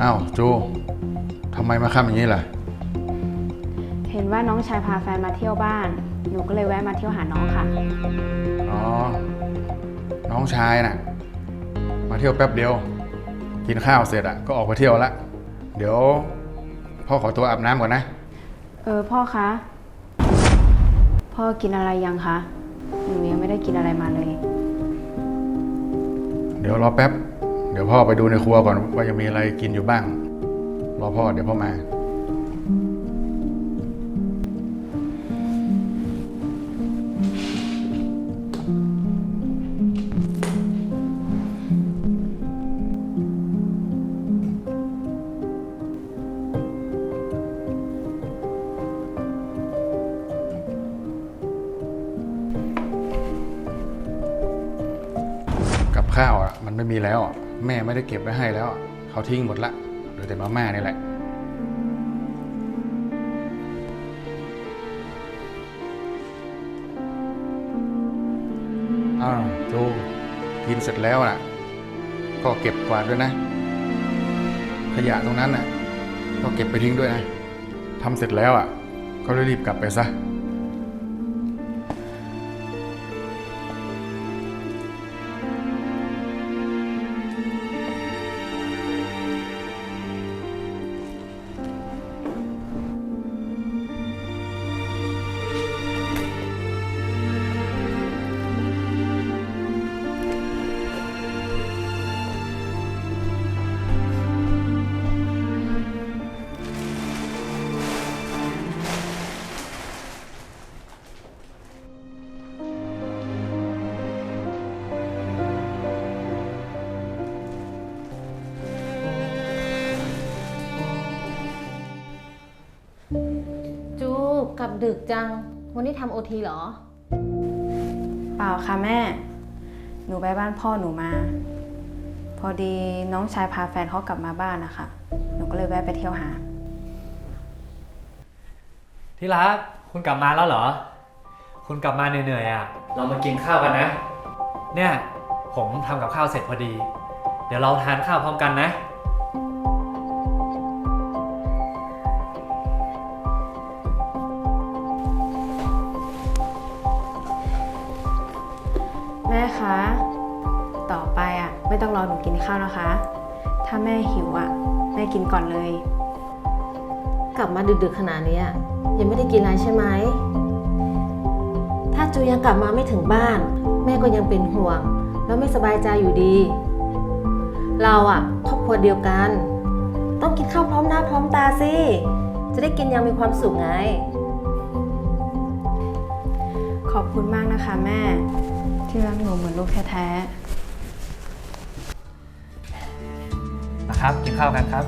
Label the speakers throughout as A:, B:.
A: อ้าวจูทำไมมาค่ำอย่างนี้ล่ะ
B: เห็นว่าน้องชายพาแฟนมาเที่ยวบ้าน หนูก็เลยแวะมาเที่ยวหาน้องค่ะ
A: อ๋อ น้องชายน่ะ มาเที่ยวแป๊บเดียว กินข้าวเสร็จอะก็ออกไปเที่ยวละ เดี๋ยว พ่อขอตัวอาบน้ำก่อนนะ
B: เออพ่อคะ พ่อกินอะไรยังคะ หนูยังไม่ได้กินอะไรมาเลย
A: เดี๋ยวรอแป๊บ เดี๋ยวพ่อไปดูในครัวก่อนว่ายังมีอะไรกินอยู่บ้าง รอพ่อเดี๋ยวพ่อมา กับข้าวอะ มันไม่มีแล้วอะ แม่ไม่ได้เก็บไว้ให้แล้ว เขาทิ้งหมดละเหลือแต่มาม่านี่แหละ อ้าวจูกินเสร็จแล้วน่ะ ก็เก็บกวาดด้วยนะ ขยะตรงนั้นน่ะ ก็เก็บไปทิ้งด้วยนะทำเสร็จแล้วอะ ก็รีบกลับไปซะ
C: กลับดึกจัง วันนี้ทำโอทีเหรอ
B: เปล่าค่ะแม่ หนูไปบ้านพ่อหนูมา พอดีน้องชายพาแฟนเขากลับมาบ้านนะคะหนูก็เลยแวะไปเที่ยวหา
D: ที่รักคุณกลับมาแล้วเหรอ คุณกลับมาเหนื่อยๆอะ เรามากินข้าวกันนะ เนี่ย ผมทำกับข้าวเสร็จพอดี เดี๋ยวเราทานข้าวพร้อมกันนะ
B: ต่อไปอะไม่ต้องรอหนูกินข้าวนะคะ ถ้าแม่หิวอะแม่กินก่อนเลย
C: กลับมาดึกๆขนาดเนี้ยยังไม่ได้กินอะไรใช่ไหม ถ้าจูยังกลับมาไม่ถึงบ้าน แม่ก็ยังเป็นห่วง แล้วไม่สบายใจอยู่ดี เราอะครอบครัวเดียวกัน ต้องกินข้าวพร้อมหน้าพร้อมตาสิ จะได้กินอยังมีความสุขไง
B: ขอบคุณมากนะคะแม่ ที่รักหนูเหมือนลูกแท้
D: น ครับ กินข้าวกันครับ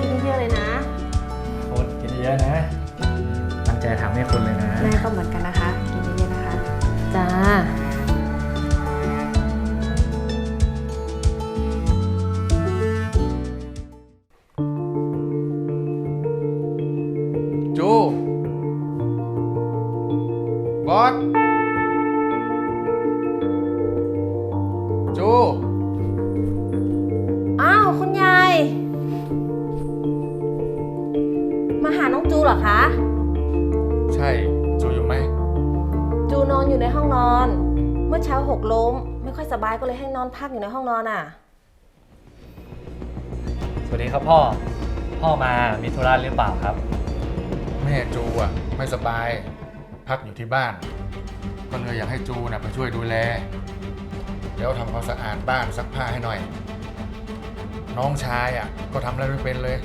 C: กินเยอะๆเลยนะ
D: คุณกินเยอะๆนะตั้งใจทำให้คุณเลยนะ
B: ๆแม่ก็เหมือนกันนะคะ กินเยอะๆนะคะ
C: จ้า
A: จูบอส
C: เหรอคะ
A: ใช่ จูอยู่ไหม
C: จูนอนอยู่ในห้องนอน เมื่อเช้าหกล้ม ไม่ค่อยสบายก็เลยให้นอนพักอยู่ในห้องนอนอะ
D: สวัสดีครับพ่อ พ่อมามีธุระหรือเปล่าครับ
A: แม่จูอะไม่สบาย พักอยู่ที่บ้าน ก็เลยอยากให้จูน่ะมาช่วยดูแล เดี๋ยวทำความสะอาดบ้านซักผ้าให้หน่อย น้องชายอะ ก็ทำอะไรไม่เป็นเลย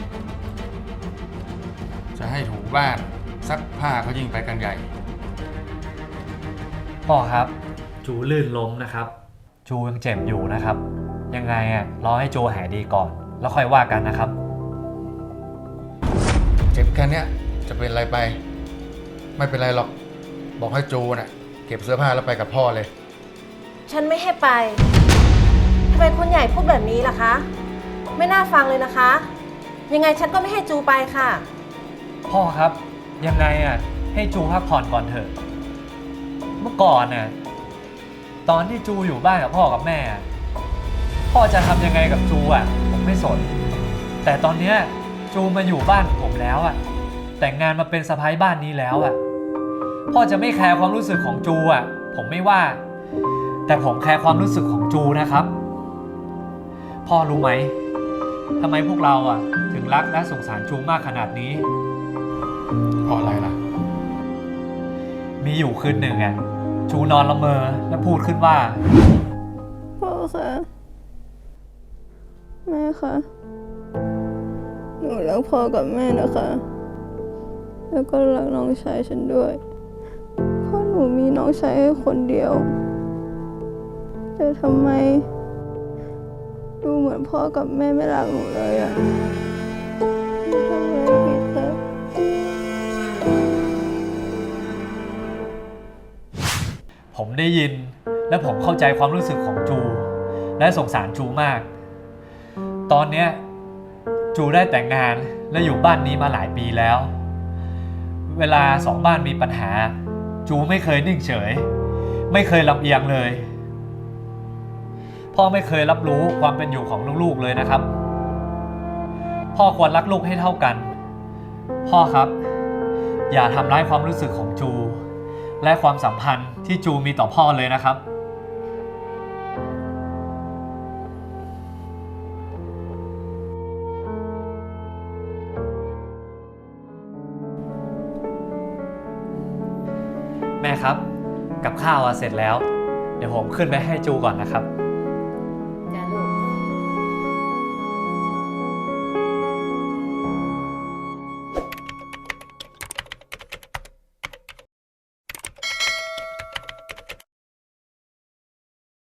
A: จะให้ถูบ้านซักผ้าเขายิ่งไปกันใหญ่
D: พ่อครับ จูลื่นล้มนะครับ จูยังเจ็บอยู่นะครับ ยังไงอะรอให้จูหายดีก่อน แล้วค่อยว่ากันนะครับ
A: เจ็บแค่เนี้ยจะเป็นอะไรไป ไม่เป็นไรหรอก บอกให้จูน่ะเก็บเสื้อผ้าแล้วไปกับพ่อเลย
C: ฉันไม่ให้ไป ทำไมคุณใหญ่พูดแบบนี้ล่ะคะ ไม่น่าฟังเลยนะคะ ยังไงฉันก็ไม่ให้จูไปค่ะ
D: พ่อครับ ยังไงอะ ให้จูพักผ่อนก่อนเถอะ เมื่อก่อนน่ะตอนที่จูอยู่บ้านกับพ่อกับแม่อะพ่อจะทำยังไงกับจูอะ ผมไม่สน แต่ตอนเนี้ยจูมาอยู่บ้านผมแล้วอะ แต่งงานมาเป็นสะพ้ายบ้านนี้แล้วอะ พ่อจะไม่แคร์ความรู้สึกของจูอะ ผมไม่ว่า แต่ผมแคร์ความรู้สึกของจูนะครับ พ่อรู้ไหมทำไมพวกเราอะ ถึงรักและสงสารจูมากขนาดนี้
A: เพราะอะไรล่ะ
D: มีอยู่คืนหนึ่งอะจูนอนละเมอและพูดขึ้นว่า
E: พ่อคะแม่คะหนูรักพ่อกับแม่นะคะ แล้วก็รักน้องชายฉันด้วยเพราะหนูมีน้องชายแค่คนเดียว แต่ทำไม ดูเหมือนพ่อกับแม่ไม่รักหนูเลยอะทำไม
D: ได้ยิน และผมเข้าใจความรู้สึกของจู และสงสารจูมาก ตอนเนี้ยจูได้แต่งงานและอยู่บ้านนี้มาหลายปีแล้ว เวลาสองบ้านมีปัญหา จูไม่เคยนิ่งเฉย ไม่เคยลำเอียงเลย พ่อไม่เคยรับรู้ความเป็นอยู่ของลูกๆเลยนะครับ พ่อควรรักลูกให้เท่ากัน พ่อครับ อย่าทำร้ายความรู้สึกของจู และความสัมพันธ์ที่จูมีต่อพ่อเลยนะครับ แม่ครับ กับข้าวอะเสร็จแล้ว เดี๋ยวผมขึ้นไปให้จูก่อนนะครับ